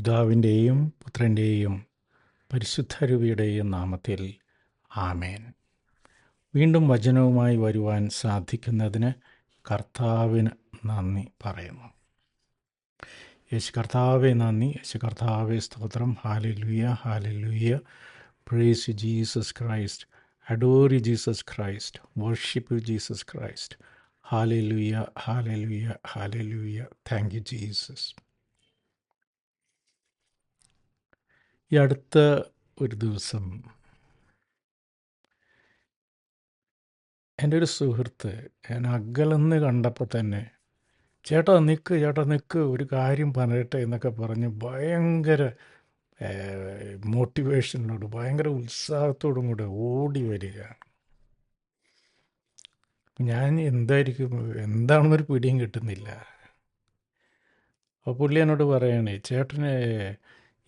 പിതാവിന്റെയും പുത്രന്റെയും പരിശുദ്ധരുവിയുടെയും നാമത്തിൽ ആമേൻ. വീണ്ടും വചനവുമായി വരുവാൻ സാധിക്കുന്നതിന് കർത്താവിന് നന്ദി പറയുന്നു. യേശു കർത്താവെ നന്ദി. യേശു കർത്താവെ സ്തോത്രം. Hallelujah hallelujah praise Jesus Christ adore Jesus Christ worship Jesus Christ hallelujah hallelujah hallelujah thank you Jesus ഈ അടുത്ത ഒരു ദിവസം എന്റെ ഒരു സുഹൃത്ത് ഞാൻ അകലെന്ന് കണ്ടപ്പോൾ തന്നെ ചേട്ടാ നിൽക്ക് ചേട്ടാ നിൽക്ക് ഒരു കാര്യം പറയട്ടെ എന്നൊക്കെ പറഞ്ഞ് ഭയങ്കര മോട്ടിവേഷനോട് ഭയങ്കര ഉത്സാഹത്തോടും കൂടെ ഓടി വരികയാണ് ഞാൻ എന്തായിരിക്കും എന്താണെന്നൊരു പിടിയും കിട്ടുന്നില്ല. അപ്പോൾ പുള്ളി എന്നോട് പറയണേ ചേട്ടനെ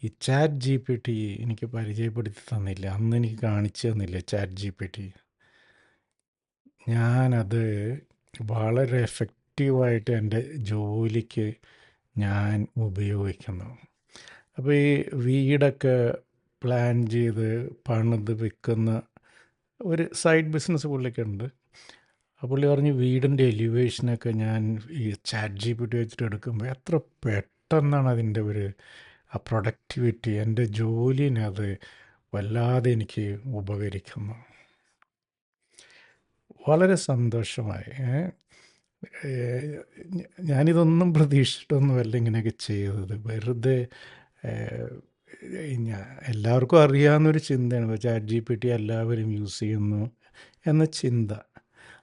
ഈ ചാറ്റ് ജി പി ടി എനിക്ക് പരിചയപ്പെടുത്തി തന്നില്ല. അന്ന് എനിക്ക് കാണിച്ചു തന്നില്ല ചാറ്റ് ജി പി ടി. ഞാനത് വളരെ എഫക്റ്റീവായിട്ട് എന്റെ ജോലിക്ക് ഞാൻ ഉപയോഗിക്കുന്നു. അപ്പോൾ ഈ വീടൊക്കെ പ്ലാൻ ചെയ്ത് പണിത് വിൽക്കുന്ന ഒരു സൈഡ് ബിസിനസ് പുള്ളിക്കുണ്ട് പുള്ളി പറഞ്ഞ് വീടിന്റെ എലിവേഷനൊക്കെ ഞാൻ ഈ ചാറ്റ് ജി പി ടി വെച്ചിട്ട് എടുക്കുമ്പോൾ എത്ര പെട്ടെന്നാണ് അതിന്റെ ഒരു ആ പ്രൊഡക്ടിവിറ്റി എന്റെ ജോലിനത് വല്ലാതെ എനിക്ക് ഉപകരിക്കുന്നു. വളരെ സന്തോഷമായി. ഞാനിതൊന്നും പ്രതീക്ഷിച്ചിട്ടൊന്നുമല്ല ഇങ്ങനെയൊക്കെ ചെയ്തത്. വെറുതെ എല്ലാവർക്കും അറിയാവുന്നൊരു ചിന്തയാണ്. ചാറ്റ് ജി പി ടി എല്ലാവരും യൂസ് ചെയ്യുന്നു എന്ന ചിന്ത.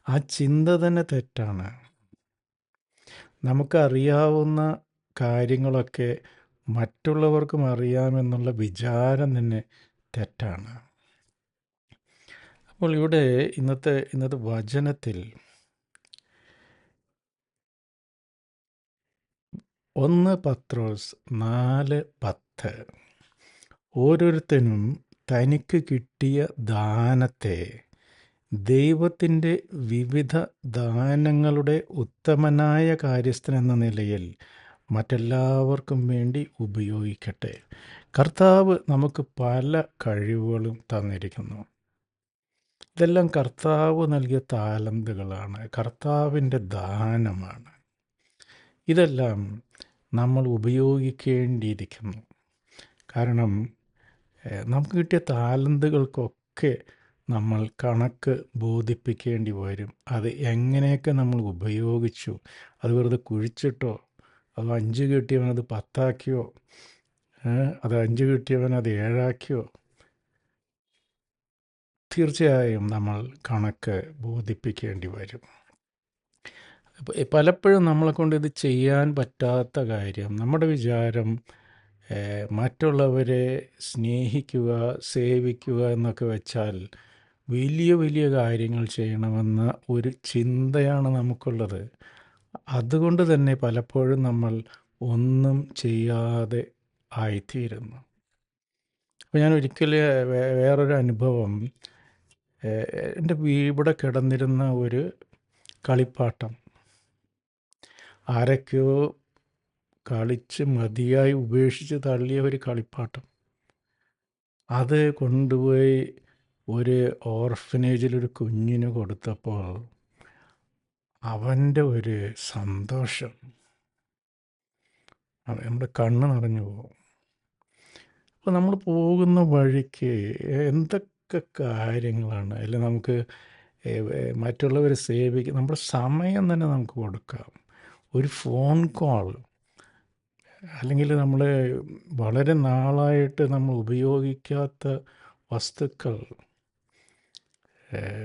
ആ ചിന്ത തന്നെ തെറ്റാണ്. നമുക്കറിയാവുന്ന കാര്യങ്ങളൊക്കെ മറ്റുള്ളവർക്കും അറിയാമെന്നുള്ള വിചാരം തന്നെ തെറ്റാണ്. അപ്പോൾ ഇവിടെ ഇന്നത്തെ ഇന്നത്തെ വചനത്തിൽ ഒന്ന് പത്രോസ് നാല് പത്ത്. ഓരോരുത്തനും തനിക്ക് കിട്ടിയ ദാനത്തെ ദൈവത്തിന്റെ വിവിധ ദാനങ്ങളുടെ ഉത്തമനായ കാര്യസ്ഥനെന്ന നിലയിൽ മറ്റെല്ലാവർക്കും വേണ്ടി ഉപയോഗിക്കട്ടെ. കർത്താവ് നമുക്ക് പല കഴിവുകളും തന്നിരിക്കുന്നു. ഇതെല്ലാം കർത്താവ് നൽകിയ താലന്തുകളാണ്. കർത്താവിന്റെ ദാനമാണ്. ഇതെല്ലാം നമ്മൾ ഉപയോഗിക്കേണ്ടിയിരിക്കുന്നു. കാരണം നമുക്ക് കിട്ടിയ താലന്തുകൾക്കൊക്കെ നമ്മൾ കണക്ക് ബോധിപ്പിക്കേണ്ടി വരും. അത് എങ്ങനെയൊക്കെ നമ്മൾ ഉപയോഗിച്ചു? അത് വെറുതെ കുഴിച്ചിട്ടോ അത് അഞ്ച് കിട്ടിയവൻ അത് പത്താക്കിയോ അത് അഞ്ച് കിട്ടിയവൻ അത് ഏഴാക്കിയോ? തീർച്ചയായും നമ്മൾ കണക്ക് ബോധിപ്പിക്കേണ്ടി വരും. പലപ്പോഴും നമ്മളെ കൊണ്ട് ഇത് ചെയ്യാൻ പറ്റാത്ത കാര്യം നമ്മുടെ വിചാരം മറ്റുള്ളവരെ സ്നേഹിക്കുക സേവിക്കുക എന്നൊക്കെ വെച്ചാൽ വലിയ വലിയ കാര്യങ്ങൾ ചെയ്യണമെന്ന ഒരു ചിന്തയാണ് നമുക്കുള്ളത്. അതുകൊണ്ട് തന്നെ പലപ്പോഴും നമ്മൾ ഒന്നും ചെയ്യാതെ ആയിത്തീരുന്നു. അപ്പോൾ ഞാൻ ഒരിക്കൽ വേറൊരു അനുഭവം. എന്റെ ഇവിടെ കിടന്നിരുന്ന ഒരു കളിപ്പാട്ടം. ആരൊക്കെയോ കളിച്ച് മതിയായി ഉപേക്ഷിച്ച് തള്ളിയ ഒരു കളിപ്പാട്ടം. അത് കൊണ്ടുപോയി ഒരു ഓർഫനേജിലൊരു കുഞ്ഞിന് കൊടുത്തപ്പോൾ അവന്റെ ഒരു സന്തോഷം. നമ്മുടെ കണ്ണ് നിറഞ്ഞു പോകും. അപ്പോൾ നമ്മൾ പോകുന്ന വഴിക്ക് എന്തൊക്കെ കാര്യങ്ങളാണ്? അതിൽ നമുക്ക് മറ്റുള്ളവരെ സേവിക്കുക നമ്മുടെ സമയം തന്നെ നമുക്ക് കൊടുക്കാം. ഒരു ഫോൺ കോൾ അല്ലെങ്കിൽ നമ്മൾ വളരെ നാളായിട്ട് നമ്മൾ ഉപയോഗിക്കാത്ത വസ്തുക്കൾ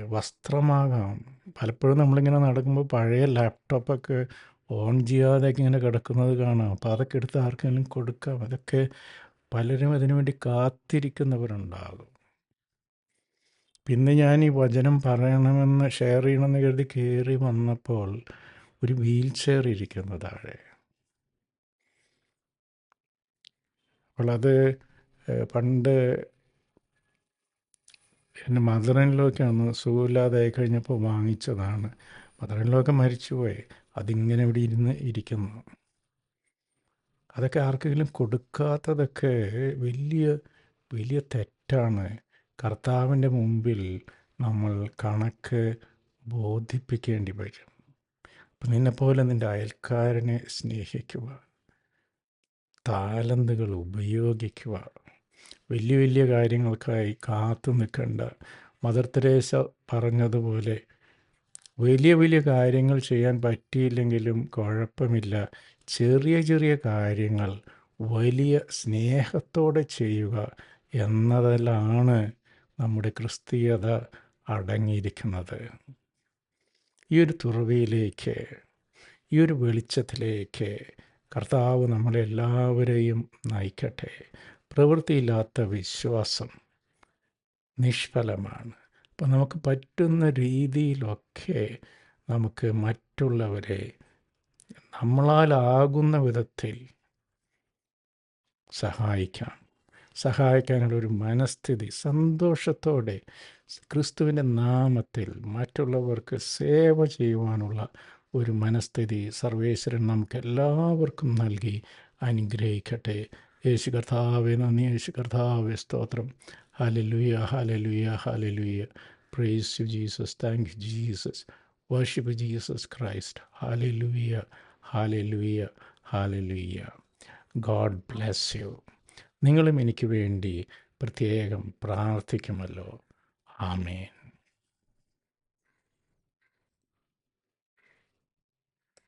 വസ്ത്രമാകാം. പലപ്പോഴും നമ്മളിങ്ങനെ നടക്കുമ്പോൾ പഴയ ലാപ്ടോപ്പൊക്കെ ഓൺ ചെയ്യാതെയൊക്കെ ഇങ്ങനെ കിടക്കുന്നത് കാണാം. അപ്പോൾ അതൊക്കെ എടുത്ത് ആർക്കെങ്കിലും കൊടുക്കാം. അതൊക്കെ പലരും അതിനുവേണ്ടി കാത്തിരിക്കുന്നവരുണ്ടാകും. പിന്നെ ഞാൻ ഈ വചനം പറയണമെന്ന് ഷെയർ ചെയ്യണമെന്ന് കരുതി കയറി വന്നപ്പോൾ ഒരു വീൽ ചെയർ ഇരിക്കുന്നു താഴെ. അപ്പോൾ അത് പണ്ട് എന്റെ മദറിനിലൊക്കെയാണ് സുഖമില്ലാതായി കഴിഞ്ഞപ്പോൾ വാങ്ങിച്ചതാണ്. മദറിനിലൊക്കെ മരിച്ചുപോയി. അതിങ്ങനെ ഇവിടെ ഇരുന്ന് ഇരിക്കുന്നു. അതൊക്കെ ആർക്കെങ്കിലും കൊടുക്കാത്തതൊക്കെ വലിയ വലിയ തെറ്റാണ്. കർത്താവിന്റെ മുമ്പിൽ നമ്മൾ കണക്ക് ബോധിപ്പിക്കേണ്ടി വരും. അപ്പം നിന്നെപ്പോലെ നിന്റെ അയൽക്കാരനെ സ്നേഹിക്കുക താലന്തുകൾ ഉപയോഗിക്കുക വലിയ വലിയ കാര്യങ്ങൾക്കായി കാത്തു നിൽക്കേണ്ട. മദർ തെരേസ പറഞ്ഞതുപോലെ വലിയ വലിയ കാര്യങ്ങൾ ചെയ്യാൻ പറ്റിയില്ലെങ്കിലും കുഴപ്പമില്ല. ചെറിയ ചെറിയ കാര്യങ്ങൾ വലിയ സ്നേഹത്തോടെ ചെയ്യുക എന്നതിലാണ് നമ്മുടെ ക്രിസ്തീയത അടങ്ങിയിരിക്കുന്നത്. ഈ ഒരു തുറവിയിലേക്ക് ഈ ഒരു വെളിച്ചത്തിലേക്ക് കർത്താവ് നമ്മളെല്ലാവരെയും നയിക്കട്ടെ. പ്രവൃത്തിയില്ലാത്ത വിശ്വാസം നിഷ്ഫലമാണ്. അപ്പം നമുക്ക് പറ്റുന്ന രീതിയിലൊക്കെ നമുക്ക് മറ്റുള്ളവരെ നമ്മളാലാകുന്ന വിധത്തിൽ സഹായിക്കാം. സഹായിക്കാനുള്ള ഒരു മനസ്ഥിതി സന്തോഷത്തോടെ ക്രിസ്തുവിന്റെ നാമത്തിൽ മറ്റുള്ളവർക്ക് സേവ ചെയ്യുവാനുള്ള ഒരു മനസ്ഥിതി സർവേശ്വരൻ നമുക്ക് എല്ലാവർക്കും നൽകി അനുഗ്രഹിക്കട്ടെ. യേശു കർത്താവെ നന്ദി യേശു കർത്താവെ സ്തോത്രം. Hallelujah hallelujah hallelujah praise you Jesus thank you Jesus worship Jesus Christ hallelujah hallelujah hallelujah God bless you നിങ്ങളും എനിക്ക് വേണ്ടി പ്രത്യേകം പ്രാർത്ഥിക്കുമല്ലോ. ആമേൻ